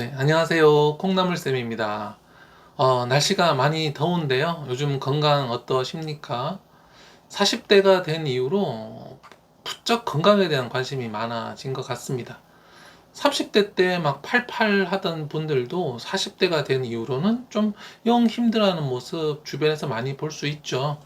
네, 안녕하세요. 콩나물쌤입니다. 어, 날씨가 많이 더운데요. 요즘 건강 어떠십니까? 40대가 된 이후로 부쩍 건강에 대한 관심이 많아진 것 같습니다. 30대 때 막 팔팔 하던 분들도 40대가 된 이후로는 좀 영 힘들어하는 모습 주변에서 많이 볼 수 있죠.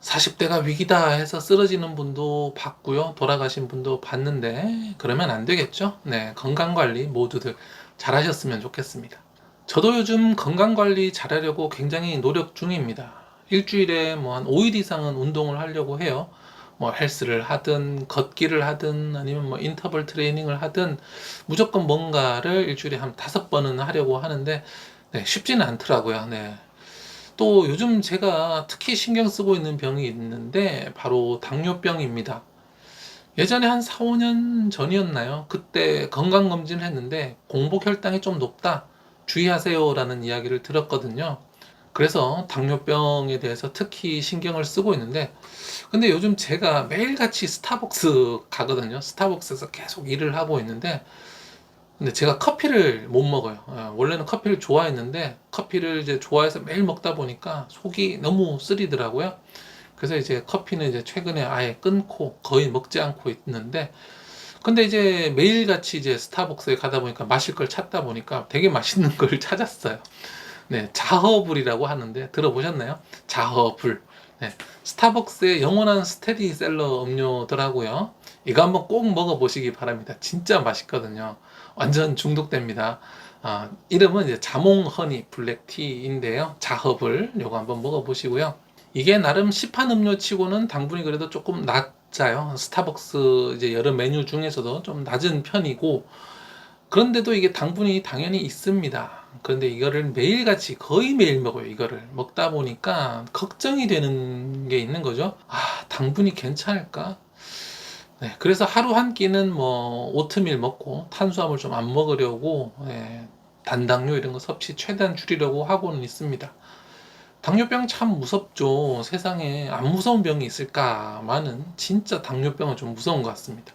40대가 위기다 해서 쓰러지는 분도 봤고요. 돌아가신 분도 봤는데 그러면 안 되겠죠? 네, 건강 관리 모두들 잘 하셨으면 좋겠습니다. 저도 요즘 건강 관리 잘하려고 굉장히 노력 중입니다. 일주일에 뭐 한 5일 이상은 운동을 하려고 해요. 뭐 헬스를 하든 걷기를 하든 아니면 뭐 인터벌 트레이닝을 하든 무조건 뭔가를 일주일에 한 다섯 번은 하려고 하는데 네, 쉽지는 않더라고요. 네. 또 요즘 제가 특히 신경 쓰고 있는 병이 있는데 바로 당뇨병입니다. 예전에 한 4, 5년 전이었나요? 그때 건강검진을 했는데 공복 혈당이 좀 높다. 주의하세요라는 이야기를 들었거든요. 그래서 당뇨병에 대해서 특히 신경을 쓰고 있는데 근데 요즘 제가 매일같이 스타벅스 가거든요. 스타벅스에서 계속 일을 하고 있는데 근데 제가 커피를 못 먹어요. 어, 원래는 커피를 좋아했는데 커피를 이제 좋아해서 매일 먹다 보니까 속이 너무 쓰리더라고요. 그래서 이제 커피는 이제 최근에 아예 끊고 거의 먹지 않고 있는데 근데 이제 매일같이 이제 스타벅스에 가다 보니까 마실 걸 찾다 보니까 되게 맛있는 걸 찾았어요. 네, 자허불이라고 하는데 들어보셨나요? 자허불. 네, 스타벅스의 영원한 스테디셀러 음료더라고요. 이거 한번 꼭 먹어보시기 바랍니다. 진짜 맛있거든요. 완전 중독됩니다. 아, 이름은 이제 자몽 허니 블랙티인데요. 자허불 요거 한번 먹어보시고요. 이게 나름 시판 음료 치고는 당분이 그래도 조금 낮아요. 스타벅스 이제 여러 메뉴 중에서도 좀 낮은 편이고 그런데도 이게 당분이 당연히 있습니다. 그런데 이거를 매일같이 거의 매일 먹어요. 이거를 먹다 보니까 걱정이 되는 게 있는 거죠. 아, 당분이 괜찮을까? 네, 그래서 하루 한 끼는 뭐 오트밀 먹고 탄수화물 좀 안 먹으려고 예, 단당류 이런 거 섭취 최대한 줄이려고 하고는 있습니다. 당뇨병 참 무섭죠. 세상에 안 무서운 병이 있을까만은 진짜 당뇨병은 좀 무서운 것 같습니다.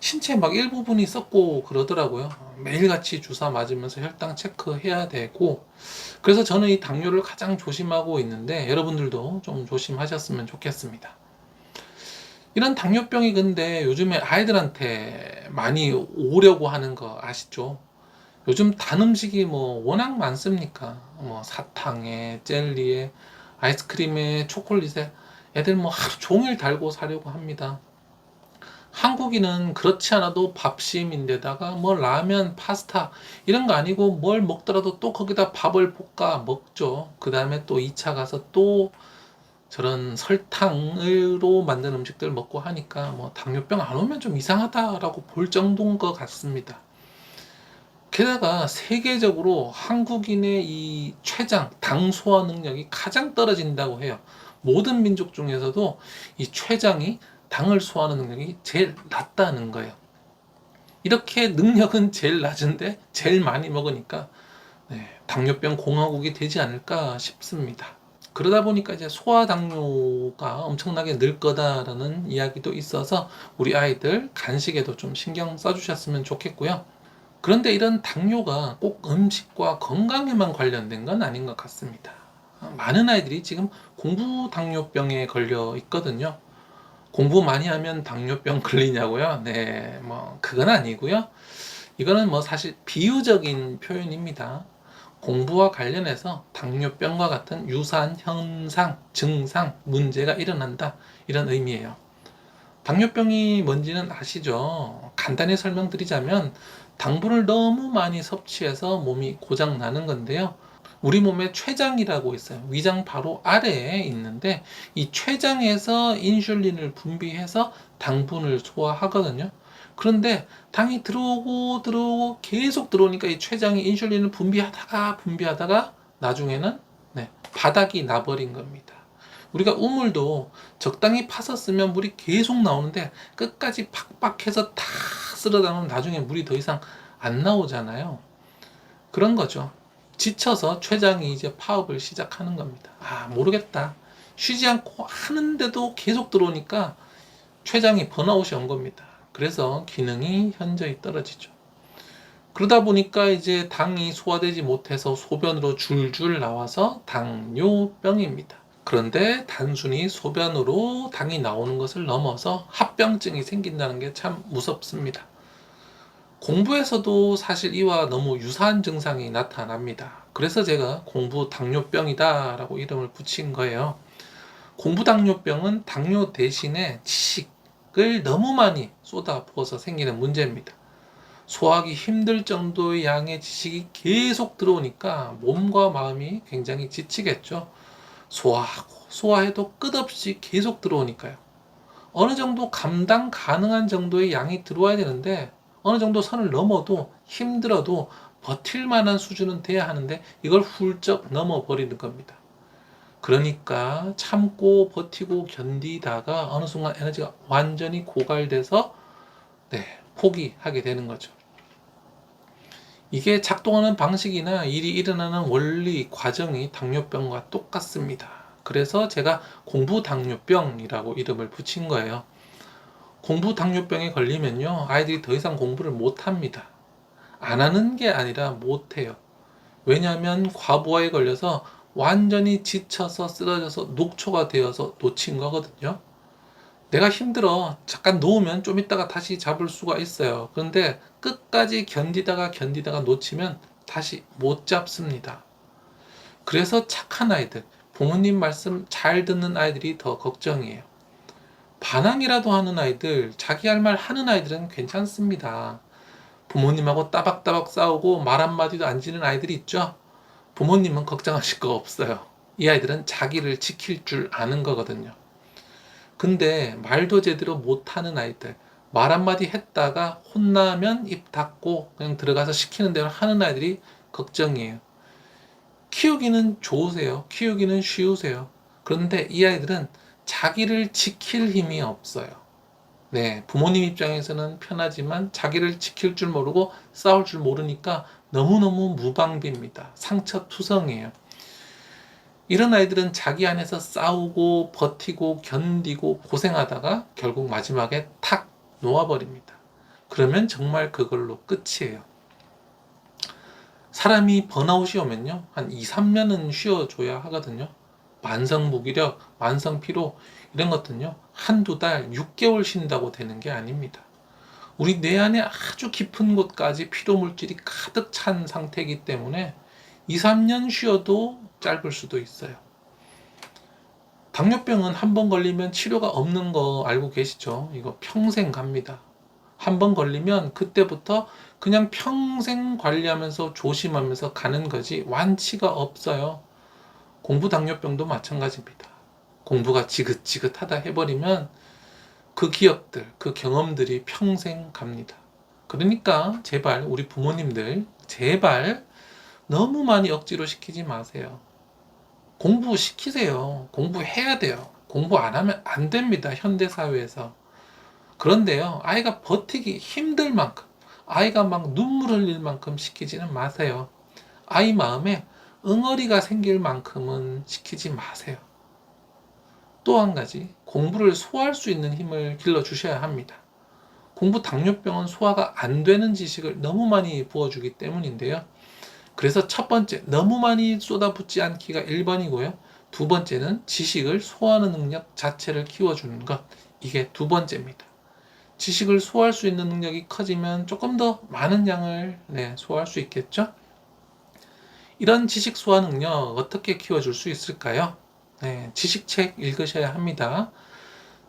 신체 막 일부분이 썩고 그러더라고요. 매일같이 주사 맞으면서 혈당 체크해야 되고 그래서 저는 이 당뇨를 가장 조심하고 있는데 여러분들도 좀 조심하셨으면 좋겠습니다. 이런 당뇨병이 근데 요즘에 아이들한테 많이 오려고 하는 거 아시죠? 요즘 단 음식이 뭐 워낙 많습니까? 뭐 사탕에, 젤리에, 아이스크림에, 초콜릿에 애들 뭐 하루 종일 달고 사려고 합니다. 한국인은 그렇지 않아도 밥심인데다가 뭐 라면, 파스타 이런 거 아니고 뭘 먹더라도 또 거기다 밥을 볶아 먹죠. 그 다음에 또 2차 가서 또 저런 설탕으로 만든 음식들 먹고 하니까 뭐 당뇨병 안 오면 좀 이상하다라고 볼 정도인 것 같습니다. 게다가 세계적으로 한국인의 이 췌장, 당 소화 능력이 가장 떨어진다고 해요. 모든 민족 중에서도 이 췌장이 당을 소화하는 능력이 제일 낮다는 거예요. 이렇게 능력은 제일 낮은데 제일 많이 먹으니까 네, 당뇨병 공화국이 되지 않을까 싶습니다. 그러다 보니까 이제 소아 당뇨가 엄청나게 늘 거다라는 이야기도 있어서 우리 아이들 간식에도 좀 신경 써주셨으면 좋겠고요. 그런데 이런 당뇨가 꼭 음식과 건강에만 관련된 건 아닌 것 같습니다. 많은 아이들이 지금 공부 당뇨병에 걸려 있거든요. 공부 많이 하면 당뇨병 걸리냐고요? 네, 뭐, 그건 아니고요. 이거는 뭐 사실 비유적인 표현입니다. 공부와 관련해서 당뇨병과 같은 유사한 현상, 증상, 문제가 일어난다. 이런 의미예요. 당뇨병이 뭔지는 아시죠? 간단히 설명드리자면 당분을 너무 많이 섭취해서 몸이 고장 나는 건데요. 우리 몸에 췌장이라고 있어요. 위장 바로 아래에 있는데 이 췌장에서 인슐린을 분비해서 당분을 소화하거든요. 그런데 당이 들어오고 들어오고 계속 들어오니까 이 췌장이 인슐린을 분비하다가 분비하다가 나중에는 네, 바닥이 나버린 겁니다. 우리가 우물도 적당히 파서 쓰면 물이 계속 나오는데 끝까지 팍팍해서 다 쓸어 담으면 나중에 물이 더 이상 안 나오잖아요. 그런 거죠. 지쳐서 췌장이 이제 파업을 시작하는 겁니다. 아, 모르겠다. 쉬지 않고 하는데도 계속 들어오니까 췌장이 번아웃이 온 겁니다. 그래서 기능이 현저히 떨어지죠. 그러다 보니까 이제 당이 소화되지 못해서 소변으로 줄줄 나와서 당뇨병입니다. 그런데 단순히 소변으로 당이 나오는 것을 넘어서 합병증이 생긴다는 게 참 무섭습니다. 공부에서도 사실 이와 너무 유사한 증상이 나타납니다. 그래서 제가 공부 당뇨병이다 라고 이름을 붙인 거예요. 공부 당뇨병은 당뇨 대신에 지식을 너무 많이 쏟아부어서 생기는 문제입니다. 소화하기 힘들 정도의 양의 지식이 계속 들어오니까 몸과 마음이 굉장히 지치겠죠. 소화하고 소화해도 끝없이 계속 들어오니까요. 어느 정도 감당 가능한 정도의 양이 들어와야 되는데 어느 정도 선을 넘어도 힘들어도 버틸 만한 수준은 돼야 하는데 이걸 훌쩍 넘어 버리는 겁니다. 그러니까 참고 버티고 견디다가 어느 순간 에너지가 완전히 고갈돼서 네, 포기하게 되는 거죠. 이게 작동하는 방식이나 일이 일어나는 원리 과정이 당뇨병과 똑같습니다. 그래서 제가 공부 당뇨병이라고 이름을 붙인 거예요. 공부 당뇨병에 걸리면요, 아이들이 더 이상 공부를 못 합니다. 안 하는 게 아니라 못 해요. 왜냐하면 과부하에 걸려서 완전히 지쳐서 쓰러져서 녹초가 되어서 놓친 거거든요. 내가 힘들어. 잠깐 놓으면 좀 있다가 다시 잡을 수가 있어요. 그런데 끝까지 견디다가 견디다가 놓치면 다시 못 잡습니다. 그래서 착한 아이들, 부모님 말씀 잘 듣는 아이들이 더 걱정이에요. 반항이라도 하는 아이들, 자기 할 말 하는 아이들은 괜찮습니다. 부모님하고 따박따박 싸우고 말 한마디도 안 지는 아이들이 있죠? 부모님은 걱정하실 거 없어요. 이 아이들은 자기를 지킬 줄 아는 거거든요. 근데 말도 제대로 못하는 아이들, 말 한마디 했다가 혼나면 입 닫고 그냥 들어가서 시키는 대로 하는 아이들이 걱정이에요. 키우기는 좋으세요. 키우기는 쉬우세요. 그런데 이 아이들은 자기를 지킬 힘이 없어요. 네, 부모님 입장에서는 편하지만 자기를 지킬 줄 모르고 싸울 줄 모르니까 너무너무 무방비입니다. 상처 투성이에요. 이런 아이들은 자기 안에서 싸우고 버티고 견디고 고생하다가 결국 마지막에 탁 놓아버립니다. 그러면 정말 그걸로 끝이에요. 사람이 번아웃이 오면요. 한 2, 3년은 쉬어줘야 하거든요. 만성 무기력, 만성 피로 이런 것들은요. 한두 달, 6개월 쉰다고 되는 게 아닙니다. 우리 뇌 안에 아주 깊은 곳까지 피로 물질이 가득 찬 상태이기 때문에 2, 3년 쉬어도 짧을 수도 있어요. 당뇨병은 한 번 걸리면 치료가 없는 거 알고 계시죠? 이거 평생 갑니다. 한 번 걸리면 그때부터 그냥 평생 관리하면서 조심하면서 가는 거지 완치가 없어요. 공부 당뇨병도 마찬가지입니다. 공부가 지긋지긋하다 해버리면 그 기억들, 그 경험들이 평생 갑니다. 그러니까 제발 우리 부모님들 제발 너무 많이 억지로 시키지 마세요. 공부 시키세요. 공부해야 돼요. 공부 안 하면 안 됩니다. 현대 사회에서. 그런데요, 아이가 버티기 힘들 만큼, 아이가 막 눈물 흘릴 만큼 시키지는 마세요. 아이 마음에 응어리가 생길 만큼은 시키지 마세요. 또 한 가지, 공부를 소화할 수 있는 힘을 길러 주셔야 합니다. 공부 당뇨병은 소화가 안 되는 지식을 너무 많이 부어주기 때문인데요. 그래서 첫 번째, 너무 많이 쏟아붓지 않기가 1번이고요. 두 번째는 지식을 소화하는 능력 자체를 키워주는 것. 이게 두 번째입니다. 지식을 소화할 수 있는 능력이 커지면 조금 더 많은 양을 네, 소화할 수 있겠죠? 이런 지식 소화 능력 어떻게 키워줄 수 있을까요? 네, 지식책 읽으셔야 합니다.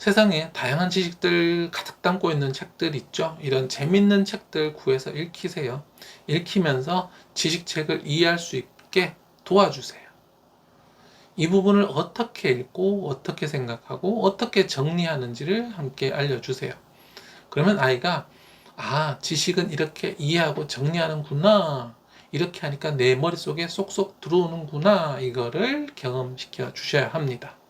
세상에 다양한 지식들 가득 담고 있는 책들 있죠. 이런 재밌는 책들 구해서 읽히세요. 읽히면서 지식책을 이해할 수 있게 도와주세요. 이 부분을 어떻게 읽고 어떻게 생각하고 어떻게 정리하는지를 함께 알려주세요. 그러면 아이가 아, 지식은 이렇게 이해하고 정리하는구나. 이렇게 하니까 내 머릿속에 쏙쏙 들어오는구나. 이거를 경험시켜 주셔야 합니다.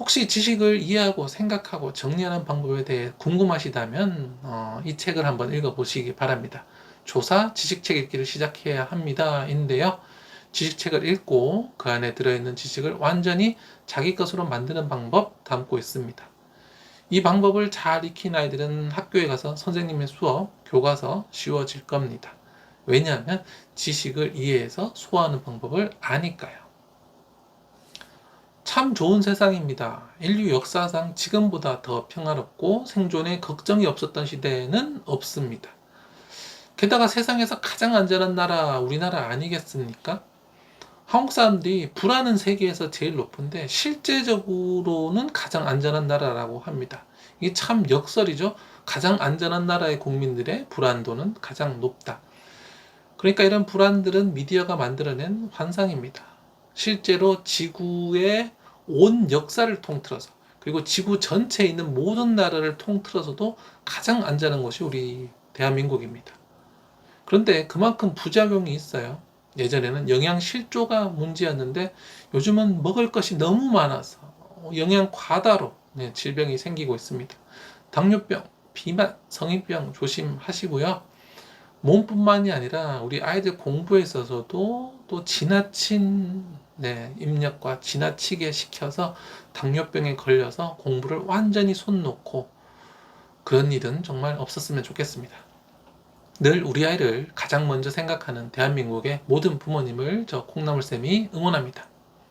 혹시 지식을 이해하고 생각하고 정리하는 방법에 대해 궁금하시다면 어, 이 책을 한번 읽어보시기 바랍니다. 조사 지식책 읽기를 시작해야 합니다. 인데요. 지식책을 읽고 그 안에 들어있는 지식을 완전히 자기 것으로 만드는 방법 담고 있습니다. 이 방법을 잘 익힌 아이들은 학교에 가서 선생님의 수업, 교과서 쉬워질 겁니다. 왜냐하면 지식을 이해해서 소화하는 방법을 아니까요. 참 좋은 세상입니다. 인류 역사상 지금보다 더 평화롭고 생존에 걱정이 없었던 시대에는 없습니다. 게다가 세상에서 가장 안전한 나라 우리나라 아니겠습니까? 한국 사람들이 불안은 세계에서 제일 높은데 실제적으로는 가장 안전한 나라라고 합니다. 이게 참 역설이죠. 가장 안전한 나라의 국민들의 불안도는 가장 높다. 그러니까 이런 불안들은 미디어가 만들어낸 환상입니다. 실제로 지구의 온 역사를 통틀어서 그리고 지구 전체에 있는 모든 나라를 통틀어서도 가장 안전한 곳이 우리 대한민국입니다. 그런데 그만큼 부작용이 있어요. 예전에는 영양 실조가 문제였는데 요즘은 먹을 것이 너무 많아서 영양 과다로 네, 질병이 생기고 있습니다. 당뇨병, 비만, 성인병 조심하시고요. 몸뿐만이 아니라 우리 아이들 공부에 있어서도 또 지나친 네, 입력과 지나치게 시켜서 당뇨병에 걸려서 공부를 완전히 손 놓고 그런 일은 정말 없었으면 좋겠습니다. 늘 우리 아이를 가장 먼저 생각하는 대한민국의 모든 부모님을 저 콩나물쌤이 응원합니다.